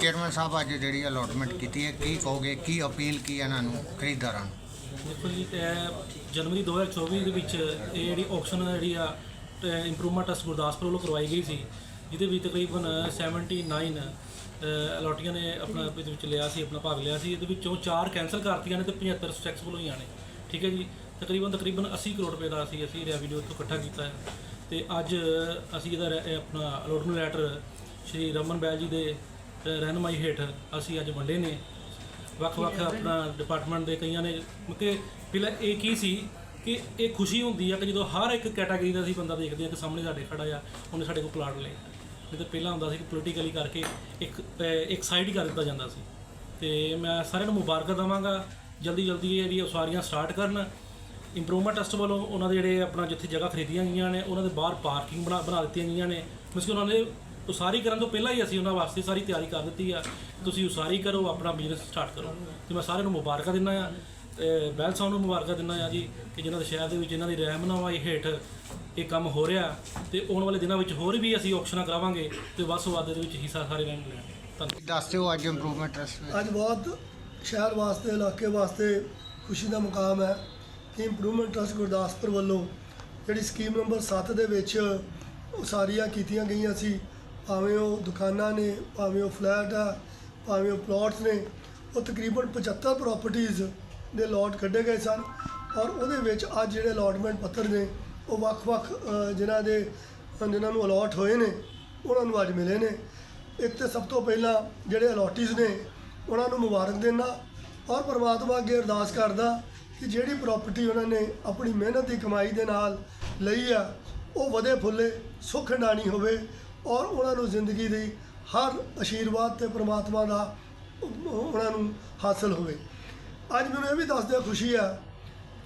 Chairman ਸਾਹਿਬ ਅੱਜ ਜਿਹੜੀ allotment ਕੀਤੀ ਹੈ, ਕੀ ਕਹੋਗੇ, ਕੀ ਅਪੀਲ ਕੀ ਇਹਨਾਂ ਨੂੰ, ਖਰੀਦਦਾਰਾਂ ਨੂੰ? ਦੇਖੋ ਜੀ ਇਹ ਜਨਵਰੀ 2024 ਦੇ ਵਿੱਚ ਇਹ ਜਿਹੜੀ ਆਕਸ਼ਨ ਜਿਹੜੀ ਆ ਇੰਪਰੂਵਮੈਂਟ ਟਰਸਟ ਗੁਰਦਾਸਪੁਰ ਵੱਲੋਂ ਕਰਵਾਈ ਗਈ ਸੀ, ਜਿਹਦੇ ਵਿੱਚ ਤਕਰੀਬਨ 79 ਅਲੋਟੀਆਂ ਨੇ ਆਪਣਾ ਇਹਦੇ ਵਿੱਚ ਲਿਆ ਸੀ, ਆਪਣਾ ਭਾਗ ਲਿਆ ਸੀ। ਇਹਦੇ ਵਿੱਚੋਂ ਚਾਰ ਕੈਨਸਲ ਕਰਤੀਆਂ ਨੇ ਤੇ 75 ਸੈਕਸਫੁਲ ਹੋਈਆਂ ਨੇ ਠੀਕ ਹੈ ਜੀ? ਤਕਰੀਬਨ ਤਕਰੀਬਨ 80 ਕਰੋੜ ਰੁਪਏ ਦਾ ਅਸੀਂ ਅਸੀਂ ਰੈਵਨਿਊ ਤੋਂ ਇਕੱਠਾ ਕੀਤਾ ਹੈ। ਤੇ ਅੱਜ ਅਸੀਂ ਇਹਦਾ ਰੈ- ਆਪਣਾ ਅਲੋਟਮੈਂਟ ਲੈਟਰ ਸ਼੍ਰੀ ਰਮਨ ਬੈਲ ਜੀ ਦੇ ਰਹਿਨੁਮਾਈ ਹੇਠ ਅਸੀਂ ਅੱਜ ਵੰਡੇ ਨੇ। ਵੱਖ-ਵੱਖ ਆਪਣਾ ਡਿਪਾਰਟਮੈਂਟ ਦੇ ਕਈਆਂ ਨੇ ਕਿ ਪਹਿਲਾਂ ਇਹ ਕੀ ਸੀ ਕਿ ਇਹ ਖੁਸ਼ੀ ਹੁੰਦੀ ਆ ਕਿ ਜਦੋਂ ਹਰ ਇੱਕ ਕੈਟਾਗਰੀ ਦਾ ਅਸੀਂ ਬੰਦਾ ਦੇਖਦੇ ਆ ਕਿ ਸਾਹਮਣੇ ਸਾਡੇ ਖੜਾ ਆ ਉਹਨੇ ਸਾਡੇ ਕੋਲ ਪਲਾਟ ਲਏ ਨਹੀਂ ਤਾਂ ਪਹਿਲਾਂ ਹੁੰਦਾ ਸੀ ਕਿ ਪੋਲੀਟੀਕਲੀ ਕਰਕੇ ਇੱਕ ਇੱਕ ਸਾਈਡ ਕਰ ਦਿੱਤਾ ਜਾਂਦਾ ਸੀ। ਤੇ ਮੈਂ ਸਾਰਿਆਂ ਨੂੰ ਮੁਬਾਰਕਾਂ ਦਵਾਂਗਾ। ਜਲਦੀ ਜਲਦੀ ਇਹ ਜਿਹੜੀ ਉਸਾਰੀਆਂ ਸਟਾਰਟ ਕਰਨ। ਇੰਪਰੂਵਮੈਂਟ ਟਰਸਟ ਵੱਲੋਂ ਉਹਨਾਂ ਦੇ ਜਿਹੜੇ ਆਪਣਾ ਜਿੱਥੇ ਜਗ੍ਹਾ ਖਰੀਦੀਆਂ ਗਈਆਂ ਨੇ ਉਹਨਾਂ ਦੇ ਬਾਹਰ ਪਾਰਕਿੰਗ ਬਣਾ ਬਣਾ ਦਿੱਤੀਆਂ ਗਈਆਂ ਨੇ। ਮਿਸਕੀ ਉਹਨਾਂ ਨੇ ਉਸਾਰੀ ਕਰਨ ਤੋਂ ਪਹਿਲਾਂ ਹੀ ਅਸੀਂ ਉਹਨਾਂ ਵਾਸਤੇ ਸਾਰੀ ਤਿਆਰੀ ਕਰ ਦਿੱਤੀ ਆ। ਤੁਸੀਂ ਉਸਾਰੀ ਕਰੋ ਆਪਣਾ ਬਿਜ਼ਨਸ ਸਟਾਰਟ ਕਰੋ। ਤੇ ਮੈਂ ਸਾਰਿਆਂ ਨੂੰ ਮੁਬਾਰਕਾਂ ਦਿੰਦਾ ਆ। ਤੇ ਬੈਲ ਸਾਹਿਬ ਨੂੰ ਮੁਬਾਰਕਾਂ ਦਿੰਦਾ ਆ ਜੀ ਕਿ ਜਿਨ੍ਹਾਂ ਦੇ ਸ਼ਹਿਰ ਦੇ ਵਿੱਚ ਇਹਨਾਂ ਦੀ ਰਹਿਮਨੁਮਾਈ ਹੇਠ ਇਹ ਕੰਮ ਹੋ ਰਿਹਾ। ਤੇ ਆਉਣ ਵਾਲੇ ਦਿਨਾਂ ਵਿੱਚ ਹੋਰ ਵੀ ਅਸੀਂ ਆਕਸ਼ਨਾਂ ਕਰਾਵਾਂਗੇ ਤੇ ਤੋਂ ਵੱਧ ਦੇ ਵਿੱਚ ਹਿੱਸਾ ਸਾਰੇ ਲੈਣਗੇ ਧੰਨਵਾਦ। ਦੱਸ ਦਿਓ ਅੱਜ ਇੰਪਰੂਵਮੈਂਟ ਟਰਸਟ ਅੱਜ ਬਹੁਤ ਸ਼ਹਿਰ ਵਾਸਤੇ ਇਲਾਕੇ ਵਾਸਤੇ ਖੁਸ਼ੀ ਦਾ ਮੁਕਾਮ ਹੈ ਕਿ ਇੰਪਰੂਵਮੈਂਟ ਟਰਸਟ ਗੁਰਦਾਸਪੁਰ ਵੱਲੋਂ ਜਿਹੜੀ ਸਕੀਮ ਨੰਬਰ 7 ਦੇ ਵਿੱਚ ਉਸਾਰੀਆਂ ਕੀਤੀਆਂ ਗਈਆਂ ਸੀ। ਭਾਵੇਂ ਉਹ ਦੁਕਾਨਾਂ ਨੇ, ਭਾਵੇਂ ਉਹ ਫਲੈਟ ਆ ਭਾਵੇਂ ਉਹ ਪਲਾਟਸ ਨੇ, ਉਹ ਤਕਰੀਬਨ 75 ਪ੍ਰਾਪਰਟੀਆਂ ਦੇ ਲੋਟ ਕੱਢੇ ਗਏ ਸਨ ਔਰ ਉਹਦੇ ਵਿੱਚ ਅੱਜ ਜਿਹੜੇ ਅਲਾਟਮੈਂਟ ਪੱਤਰ ਨੇ, ਉਹ ਵੱਖ-ਵੱਖ ਜਿਨ੍ਹਾਂ ਦੇ, ਜਿਨ੍ਹਾਂ ਨੂੰ ਅਲਾਟ ਹੋਏ ਨੇ, ਉਹਨਾਂ ਨੂੰ ਅੱਜ ਮਿਲੇ ਨੇ। ਇੱਕ ਤੇ ਸਭ ਤੋਂ ਪਹਿਲਾਂ ਜਿਹੜੇ ਅਲਾਟੀਜ਼ ਨੇ, ਉਹਨਾਂ ਨੂੰ ਮੁਬਾਰਕ ਦੇਣਾ ਔਰ ਪਰਮਾਤਮਾ ਅੱਗੇ ਅਰਦਾਸ ਕਰਦਾ ਕਿ ਜਿਹੜੀ ਪ੍ਰਾਪਰਟੀ ਉਹਨਾਂ ਨੇ ਆਪਣੀ ਮਿਹਨਤ ਦੀ ਕਮਾਈ ਦੇ ਨਾਲ ਲਈ ਆ, ਉਹ ਵਧੇ ਫੁੱਲੇ ਸੁੱਖ ਹੰਡਾਣੀ ਹੋਵੇ ਔਰ ਉਹਨਾਂ ਨੂੰ ਜ਼ਿੰਦਗੀ ਦੀ ਹਰ ਆਸ਼ੀਰਵਾਦ ਤੇ ਪ੍ਰਮਾਤਮਾ ਦਾ ਉਹਨਾਂ ਨੂੰ ਹਾਸਲ ਹੋਵੇ। ਅੱਜ ਮੈਨੂੰ ਇਹ ਵੀ ਦੱਸਦਿਆਂ ਖੁਸ਼ੀ ਆ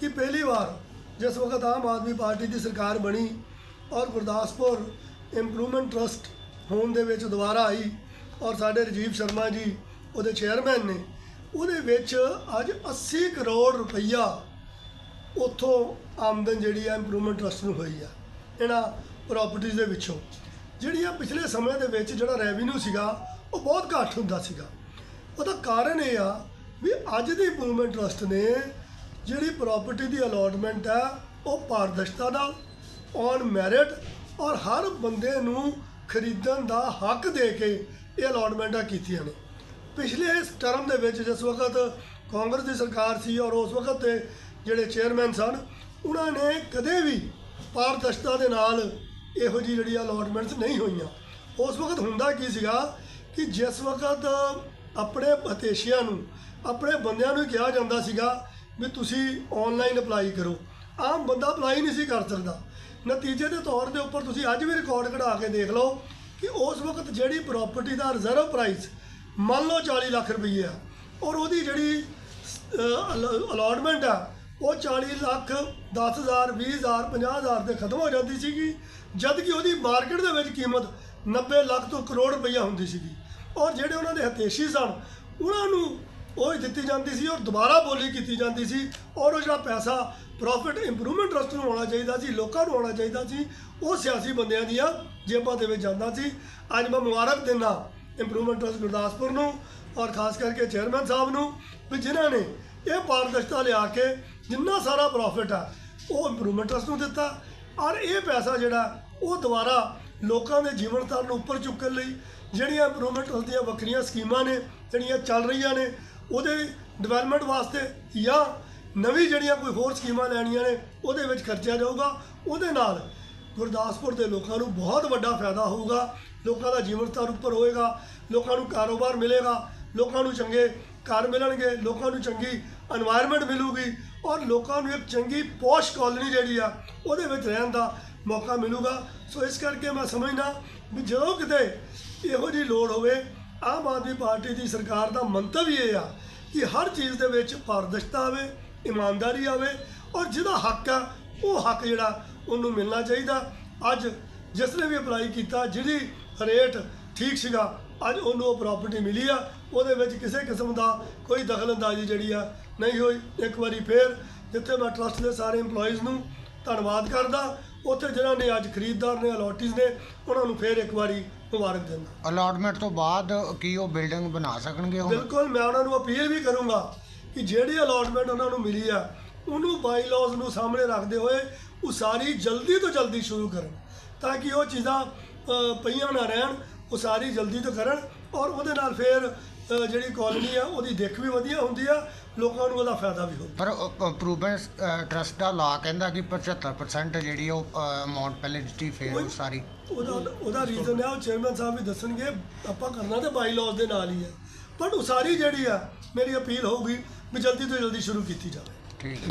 ਕਿ ਪਹਿਲੀ ਵਾਰ ਜਿਸ ਵਕਤ ਆਮ ਆਦਮੀ ਪਾਰਟੀ ਦੀ ਸਰਕਾਰ ਬਣੀ ਔਰ ਗੁਰਦਾਸਪੁਰ ਇੰਪਰੂਵਮੈਂਟ ਟਰਸਟ ਹੋਣ ਦੇ ਵਿੱਚ ਦੁਬਾਰਾ ਆਈ ਔਰ ਸਾਡੇ ਰਜੀਵ ਸ਼ਰਮਾ ਜੀ, ਉਹਦੇ ਚੇਅਰਮੈਨ ਨੇ, ਉਹਦੇ ਵਿੱਚ ਅੱਜ 80 ਕਰੋੜ ਰੁਪਈਆ ਉੱਥੋਂ ਆਮਦਨ ਜਿਹੜੀ ਆ ਇੰਪਰੂਵਮੈਂਟ ਟਰਸਟ ਨੂੰ ਹੋਈ ਆ, ਇਹਨਾਂ ਪ੍ਰਾਪਰਟੀਆਂ ਦੇ ਵਿੱਚੋਂ। ਜਿਹੜੀਆਂ ਪਿਛਲੇ ਸਮੇਂ ਦੇ ਵਿੱਚ ਜਿਹੜਾ ਰੈਵਨਿਊ ਸੀਗਾ, ਉਹ ਬਹੁਤ ਘੱਟ ਹੁੰਦਾ ਸੀਗਾ। ਉਹਦਾ ਕਾਰਨ ਇਹ ਆ ਵੀ ਅੱਜ ਦੀ ਮੂਵਮੈਂਟ ਟਰਸਟ ਨੇ ਜਿਹੜੀ ਪ੍ਰਾਪਰਟੀ ਦੀ ਅਲਾਟਮੈਂਟ ਆ, ਉਹ ਪਾਰਦਰਸ਼ਤਾ ਨਾਲ ਔਨ ਮੈਰਿਟ ਔਰ ਹਰ ਬੰਦੇ ਨੂੰ ਖਰੀਦਣ ਦਾ ਹੱਕ ਦੇ ਕੇ ਇਹ ਅਲਾਟਮੈਂਟਾਂ ਕੀਤੀਆਂ ਨੇ। ਪਿਛਲੇ ਇਸ ਟਰਮ ਦੇ ਵਿੱਚ ਜਿਸ ਵਕਤ ਕਾਂਗਰਸ ਦੀ ਸਰਕਾਰ ਸੀ ਔਰ ਉਸ ਵਕਤ ਦੇ ਜਿਹੜੇ ਚੇਅਰਮੈਨ ਸਨ, ਉਹਨਾਂ ਨੇ ਕਦੇ ਵੀ ਪਾਰਦਰਸ਼ਤਾ ਦੇ ਨਾਲ ਇਹੋ ਜਿਹੀ ਜਿਹੜੀ ਅਲਾਟਮੈਂਟਸ ਨਹੀਂ ਹੋਈਆਂ। ਉਸ ਵਕਤ ਹੁੰਦਾ ਕੀ ਸੀਗਾ ਕਿ ਜਿਸ ਵਕਤ ਆਪਣੇ ਹਤੇਸ਼ੀਆਂ ਨੂੰ, ਆਪਣੇ ਬੰਦਿਆਂ ਨੂੰ ਕਿਹਾ ਜਾਂਦਾ ਸੀਗਾ ਵੀ ਤੁਸੀਂ ਆਨਲਾਈਨ ਅਪਲਾਈ ਕਰੋ। ਆਮ ਬੰਦਾ ਅਪਲਾਈ ਨਹੀਂ ਸੀ ਕਰ ਸਕਦਾ। ਨਤੀਜੇ ਦੇ ਤੌਰ ਦੇ ਉੱਪਰ ਤੁਸੀਂ ਅੱਜ ਵੀ ਰਿਕਾਰਡ ਕਢਾ ਕੇ ਦੇਖ ਲਓ ਕਿ ਉਸ ਵਕਤ ਜਿਹੜੀ ਪ੍ਰਾਪਰਟੀ ਦਾ ਰਿਜ਼ਰਵ ਪ੍ਰਾਈਸ ਮੰਨ ਲਓ 40 ਲੱਖ ਰੁਪਏ ਆ ਔਰ ਉਹਦੀ ਜਿਹੜੀ ਅਲਾਟਮੈਂਟ ਆ ਉਹ 40 ਲੱਖ 10000 20000 50000 ਤੇ ਖਤਮ ਹੋ ਜਾਂਦੀ ਸੀਗੀ। ਜਦ ਕਿ ਉਹਦੀ ਮਾਰਕੀਟ ਦੇ ਵਿੱਚ ਕੀਮਤ 90 ਲੱਖ ਤੋਂ ਕਰੋੜ ਰੁਪਈਆ ਹੁੰਦੀ ਸੀਗੀ। ਔਰ ਜਿਹੜੇ ਉਹਨਾਂ ਦੇ ਹਤੇਸ਼ੀ ਸਨ, ਉਹਨਾਂ ਨੂੰ ਉਹ ਦਿੱਤੀ ਜਾਂਦੀ ਸੀ ਔਰ ਦੁਬਾਰਾ ਬੋਲੀ ਕੀਤੀ ਜਾਂਦੀ ਸੀ। ਔਰ ਉਹ ਜਿਹੜਾ ਪੈਸਾ ਪ੍ਰੋਫਿਟ ਇੰਪਰੂਵਮੈਂਟ ਟਰਸਟ ਨੂੰ ਆਉਣਾ ਚਾਹੀਦਾ ਸੀ, ਲੋਕਾਂ ਨੂੰ ਆਉਣਾ ਚਾਹੀਦਾ ਸੀ, ਉਹ ਸਿਆਸੀ ਬੰਦਿਆਂ ਦੀਆਂ ਜੇਬਾਂ ਦੇ ਵਿੱਚ ਜਾਂਦਾ ਸੀ। ਅੱਜ ਮੈਂ ਮੁਬਾਰਕ ਦਿੰਦਾ ਇੰਪਰੂਵਮੈਂਟ ਟਰਸਟ ਗੁਰਦਾਸਪੁਰ ਨੂੰ ਔਰ ਖਾਸ ਕਰਕੇ ਚੇਅਰਮੈਨ ਸਾਹਿਬ ਨੂੰ ਵੀ ਜਿਨ੍ਹਾਂ ਨੇ ਇਹ ਪਾਰਦਰਸ਼ਤਾ ਲਿਆ ਕੇ ਜਿੰਨਾ ਸਾਰਾ ਪ੍ਰੋਫਿਟ ਆ, ਉਹ ਇੰਪਰੂਵਮੈਂਟ ਟਰਸਟ ਨੂੰ ਦਿੱਤਾ। ਔਰ ਇਹ ਪੈਸਾ ਜਿਹੜਾ, ਉਹ ਦੁਬਾਰਾ ਲੋਕਾਂ ਦੇ ਜੀਵਨ ਤਰ ਨੂੰ ਉੱਪਰ ਚੁੱਕਣ ਲਈ ਜਿਹੜੀਆਂ ਇੰਪਰੂਵਮੈਂਟ ਦੀਆਂ ਵੱਖਰੀਆਂ ਸਕੀਮਾਂ ਨੇ, ਜਿਹੜੀਆਂ ਚੱਲ ਰਹੀਆਂ ਨੇ, ਉਹਦੇ ਡਿਵੈਲਪਮੈਂਟ ਵਾਸਤੇ ਜਾਂ ਨਵੀਂ ਜਿਹੜੀਆਂ ਕੋਈ ਹੋਰ ਸਕੀਮਾਂ ਲੈਣੀਆਂ ਨੇ, ਉਹਦੇ ਵਿੱਚ ਖਰਚਿਆ ਜਾਊਗਾ। ਉਹਦੇ ਨਾਲ ਗੁਰਦਾਸਪੁਰ ਦੇ ਲੋਕਾਂ ਨੂੰ ਬਹੁਤ ਵੱਡਾ ਫਾਇਦਾ ਹੋਊਗਾ। ਲੋਕਾਂ ਦਾ ਜੀਵਨ ਸਤਰ ਉੱਪਰ ਹੋਏਗਾ, ਲੋਕਾਂ ਨੂੰ ਕਾਰੋਬਾਰ ਮਿਲੇਗਾ, ਲੋਕਾਂ ਨੂੰ ਚੰਗੇ ਘਰ ਮਿਲਣਗੇ, ਲੋਕਾਂ ਨੂੰ ਚੰਗੀ এনवायरमेंट ਮਿਲੂਗੀ। ਔਰ ਲੋਕਾਂ ਨੂੰ ਇੱਕ ਚੰਗੀ ਪੋਸ਼ ਕਾਲੋਨੀ ਜਿਹੜੀ ਆ, ਉਹਦੇ ਵਿੱਚ ਰਹਿਣ ਦਾ ਮੌਕਾ ਮਿਲੂਗਾ। ਸੋ ਇਸ ਕਰਕੇ ਮੈਂ ਸਮਝਦਾ ਵੀ ਜਦੋਂ ਕਿਤੇ ਇਹੋ ਜਿਹੀ ਲੋੜ ਹੋਵੇ, ਆਮ ਆਦਮੀ ਪਾਰਟੀ ਦੀ ਸਰਕਾਰ ਦਾ ਮੰਤਵ ਹੀ ਇਹ ਆ ਕਿ ਹਰ ਚੀਜ਼ ਦੇ ਵਿੱਚ ਪਾਰਦਰਸ਼ਤਾ ਆਵੇ, ਇਮਾਨਦਾਰੀ ਆਵੇ ਔਰ ਜਿਹਦਾ ਹੱਕ ਆ, ਉਹ ਹੱਕ ਜਿਹੜਾ ਉਹਨੂੰ ਮਿਲਣਾ ਚਾਹੀਦਾ। ਅੱਜ ਜਿਸ ਨੇ ਵੀ ਅਪਲਾਈ ਕੀਤਾ, ਜਿਹਦੀ ਰੇਟ ਠੀਕ ਸੀਗਾ ਅੱਜ ਉਹਨੂੰ ਉਹ ਪ੍ਰਾਪਰਟੀ ਮਿਲੀ ਆ ਉਹਦੇ ਵਿੱਚ ਕਿਸੇ ਕਿਸਮ ਦਾ ਕੋਈ ਦਖਲਅੰਦਾਜ਼ੀ ਜਿਹੜੀ ਆ ਨਹੀਂ ਹੋਈ। ਇੱਕ ਵਾਰੀ ਫੇਰ ਜਿੱਥੇ ਮੈਂ ਟਰਸਟ ਦੇ ਸਾਰੇ EMPLOYEES ਨੂੰ ਧੰਨਵਾਦ ਕਰਦਾ ਉੱਥੇ ਜਿਨ੍ਹਾਂ ਨੇ ਅੱਜ ਖਰੀਦਦਾਰ ਨੇ ਅਲੋਟੀਜ਼ ਨੇ ਉਹਨਾਂ ਨੂੰ ਫੇਰ ਇੱਕ ਵਾਰੀ ਮੁਬਾਰਕ ਦਿੰਦਾ। ਅਲਾਟਮੈਂਟ ਤੋਂ ਬਾਅਦ ਕੀ ਉਹ ਬਿਲਡਿੰਗ ਬਣਾ ਸਕਣਗੇ ਹੁਣ? ਬਿਲਕੁਲ ਮੈਂ ਉਹਨਾਂ ਨੂੰ ਅਪੀਲ ਵੀ ਕਰੂੰਗਾ ਕਿ ਜਿਹੜੀ ਅਲਾਟਮੈਂਟ ਉਹਨਾਂ ਨੂੰ ਮਿਲੀ ਆ ਉਹਨੂੰ ਬਾਈ ਲਾਜ਼ ਨੂੰ ਸਾਹਮਣੇ ਰੱਖਦੇ ਹੋਏ ਉਸਾਰੀ ਜਲਦੀ ਤੋਂ ਜਲਦੀ ਸ਼ੁਰੂ ਕਰਨ ਤਾਂ ਕਿ ਉਹ ਚੀਜ਼ਾਂ ਅ, ਪਈਆਂ ਨਾ ਰਹਿਣ। ਉਸਾਰੀ ਜਲਦੀ ਤੋਂ ਕਰਨ ਔਰ ਉਹਦੇ ਨਾਲ ਫਿਰ ਅ, ਜਿਹੜੀ ਕਾਲੋਨੀ ਆ ਉਹਦੀ ਦਿੱਖ ਵੀ ਵਧੀਆ ਹੁੰਦੀ ਆ ਲੋਕਾਂ ਨੂੰ ਉਹਦਾ ਫਾਇਦਾ ਵੀ ਹੁੰਦਾ ਪਰ ਪ੍ਰੂਵੈਂਸ ਟਰਸਟ ਦਾ ਲਾ ਕਹਿੰਦਾ ਕਿ 75% ਜਿਹੜੀ ਉਹ ਅਮਾਉਂਟ ਪਹਿਲੇ ਦਿੱਤੀ ਫਿਰ ਉਹ ਸਾਰੀ ਉਹਦਾ ਉਹਦਾ ਰੀਜ਼ਨ ਹੈ ਉਹ ਚੇਅਰਮੈਨ ਸਾਹਿਬ ਵੀ ਦੱਸਣਗੇ ਆਪਾਂ ਕਰਨਾ ਤੇ ਬਾਈ ਲਾਜ਼ ਦੇ ਨਾਲ ਹੀ ਹੈ ਪਰ ਉਸਾਰੀ ਜਿਹੜੀ ਆ ਮੇਰੀ ਅਪੀਲ ਹੋਊਗੀ ਵੀ ਜਲਦੀ ਤੋਂ ਜਲਦੀ ਸ਼ੁਰੂ ਕੀਤੀ ਜਾਵੇ। ਠੀਕ